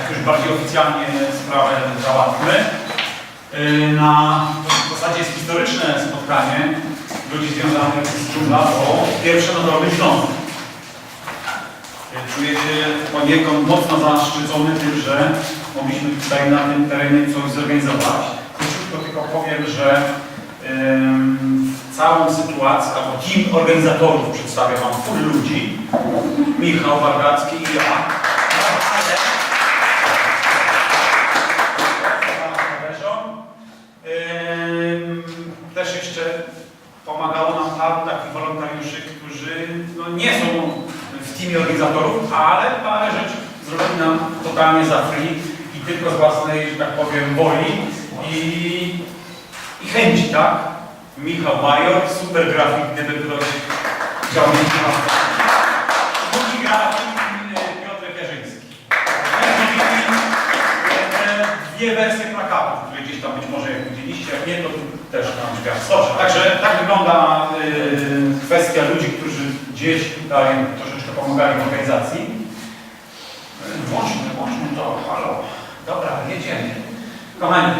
jak już bardziej oficjalnie sprawę załatwmy. Y, na w zasadzie jest historyczne spotkanie ludzi związanych z dżungla o pierwsze narodowy Śląsk. Y, czuję się poniekąd mocno zaszczycony tym, że mogliśmy tutaj na tym terenie coś zorganizować. Króciutko tylko powiem, że y, całą sytuację, albo team organizatorów przedstawia Wam full ludzi. Michał Wargacki i ja. Wolontariuszy, którzy no, nie są w teamie organizatorów, ale parę rzeczy zrobili nam totalnie za free i tylko z własnej, że tak powiem, woli i, i chęci, tak? Michał Major, super grafik, gdyby ktoś chciał mieć Drugi grafik Piotr Jarzyński. E, Dwie wersje plakatów, które gdzieś tam być może tu też drzwiach stoczę. Także tak wygląda y, kwestia ludzi, którzy gdzieś tutaj troszeczkę pomagali w organizacji. Włączmy, włączmy to, halo. Dobra, jedziemy. Kochani,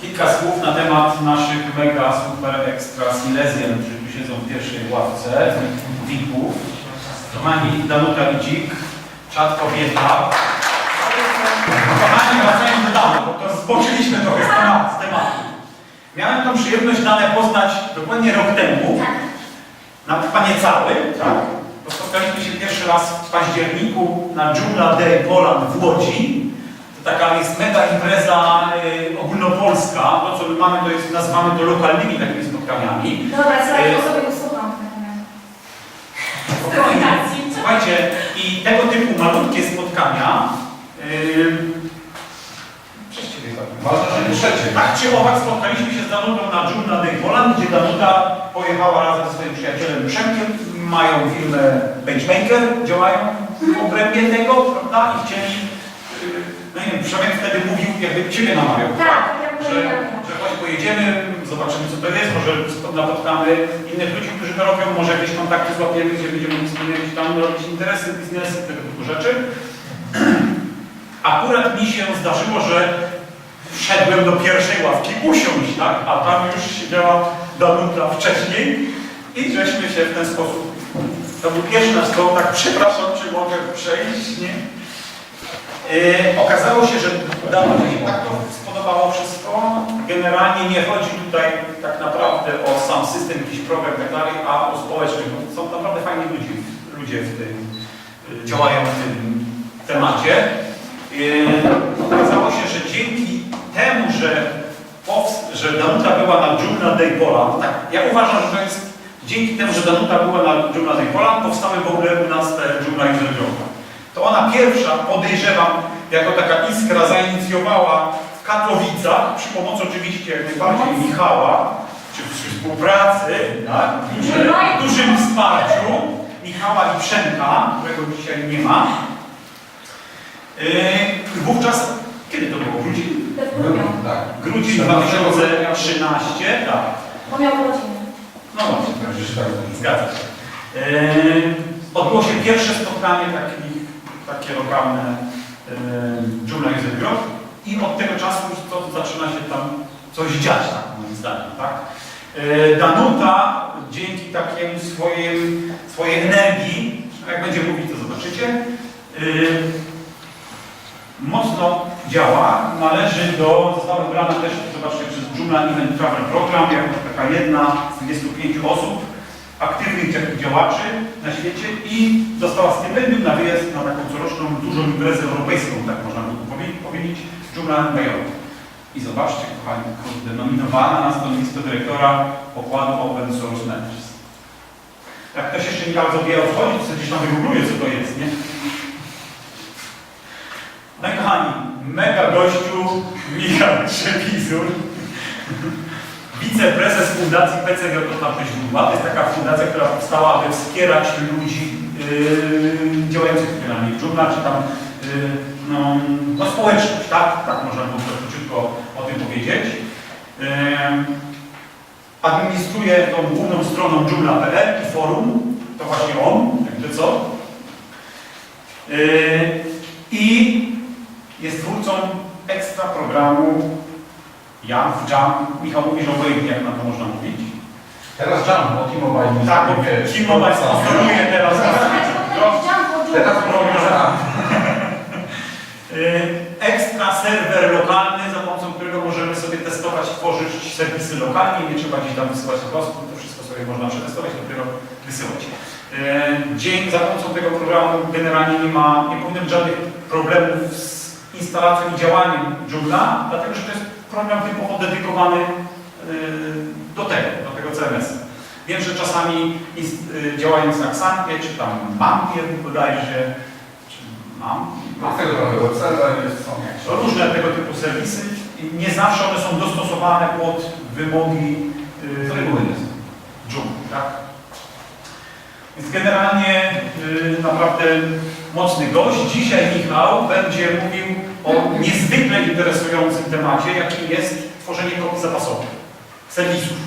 kilka słów na temat naszych mega, super, ekstra Silesian, którzy siedzą w pierwszej ławce, VIP-ów. Kochani, Danuta Widzik, czat kobieta. Kochani, wracając do danych, bo to zboczyliśmy trochę z tematu. Z tematu. Miałem tą przyjemność dane poznać dokładnie rok temu, na chyba niecały, tak? Bo spotkaliśmy się pierwszy raz w październiku na Dżungla Day Poland w Łodzi. To taka jest mega impreza y, ogólnopolska. To, co my mamy, to jest, nazywamy to lokalnymi takimi spotkaniami. Dobra, co Ej. ja sobie usuwam. Słuchajcie, i tego typu malutkie spotkania tak. Ważne, że nie trzecie. Tak czy owak spotkaliśmy się z Danutą na Dżungla Day Poland, gdzie Danuta pojechała razem ze swoim przyjacielem Przemkiem, mają firmę Pagemaker, działają w obrębie tego, prawda, i chcieli, yy, no nie wiem, Przemek wtedy mówił, jakby Ciebie namawiał, Tak, ja że, mówię, że chodź pojedziemy, zobaczymy co to jest, może napotkamy innych ludzi, którzy to robią, może jakieś kontakty złapiemy, gdzie będziemy mogli wspólnie jakieś tam robić interesy, biznesy, tego typu rzeczy. Akurat mi się zdarzyło, że wszedłem do pierwszej ławki usiąść, tak? A tam już siedziała Danuta wcześniej i żeśmy się w ten sposób, to był pierwszy nasz kontakt, przepraszam, czy mogę przejść, nie? Yy, okazało się, że Danucie się tak to spodobało wszystko. Generalnie nie chodzi tutaj tak naprawdę o sam system, jakiś program i tak dalej, a o społeczność. Są naprawdę fajni ludzie, ludzie w tym, yy, działają w tym temacie. Yy, okazało się, że dzięki temu, że, że Danuta była na Dżungla Day Poland, tak, ja uważam, że to jest dzięki temu, że Danuta była na Dżungla Day Poland, powstały w ogóle u nas te Dżungla i Droga. To ona pierwsza, podejrzewam, jako taka iskra zainicjowała w Katowicach, przy pomocy oczywiście jak najbardziej Michała, czy przy współpracy, tak, duży, dużym wsparciu Michała i Przemka, którego dzisiaj nie ma. Yy, wówczas, kiedy to było? Grudzień? Deputują. Tak. Grudzień 2013, tak. Bo miał rodzinę. No właśnie. Także się tak Zgadza się. Yy, odbyło się pierwsze spotkanie taki, takie lokalne yy, User Group i od tego czasu już to zaczyna się tam coś dziać, tak moim zdaniem, tak? Yy, Danuta dzięki takiemu swoim, swojej energii, jak będzie mówić to zobaczycie, yy, mocno działa, należy do, została wybrana też, zobaczcie, przez Journal Event Travel Program, jako taka jedna z 25 osób, aktywnych dzia- działaczy na świecie i dostała stypendium na wyjazd na taką coroczną dużą imprezę europejską, tak można by powie- powiedzieć, Journal Major. I zobaczcie, kochani, kurde, nominowana na stanowisko dyrektora pokładu Open Source Managers. Jak ktoś jeszcze nie bardzo wie o co chodzi, to gdzieś tam wygoogluje, co to jest, nie? No i kochani, mega gościu Michał Trzepizur, wiceprezes Fundacji PCG też była. To jest taka fundacja, która powstała, aby wspierać ludzi yy, działających w w dżungla, czy tam yy, no, no, społeczność, tak? Tak można było króciutko o tym powiedzieć. Yy, administruje tą główną stroną dżungla.pl i forum, to właśnie on, jakby co. Yy, I jest twórcą ekstra programu Jam, Jam. Michał mówi, że obojętnie jak na to można mówić. Teraz Jam, bo T-Mobile. Tak, bo T-Mobile sponsoruje teraz. Teraz Jam. Y, Ekstra serwer lokalny, za pomocą którego możemy sobie testować, tworzyć serwisy lokalnie, nie trzeba gdzieś tam wysyłać po prostu, to wszystko sobie można przetestować, dopiero wysyłać. Y, Dzień za pomocą tego programu generalnie nie ma, nie powinno być żadnych problemów z instalacją i działaniem Joomla, dlatego że to jest program typowo dedykowany y, do tego, do tego CMS. Wiem, że czasami y, działając na Xampie, czy tam Mampie bodajże, czy mam, są różne tego typu serwisy nie zawsze one są dostosowane pod wymogi. Joomla, tak? Więc generalnie naprawdę mocny gość. Dzisiaj Michał będzie mówił o niezwykle interesującym temacie, jakim jest tworzenie kopii zapasowych, serwisów.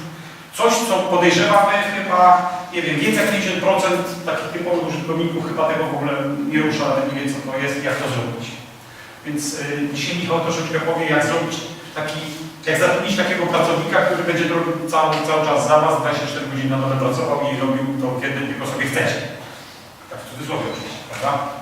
Coś, co podejrzewamy chyba, nie wiem, więcej jak 50% takich typowych użytkowników chyba tego w ogóle nie rusza, nie wie co to jest i jak to zrobić. Więc y, dzisiaj Michał troszeczkę powie, jak zrobić taki, jak zatrudnić takiego pracownika, który będzie robił cały, cały czas za Was, 24 godziny na dobę pracował i robił to kiedy tylko sobie chcecie. Tak w cudzysłowie oczywiście, prawda?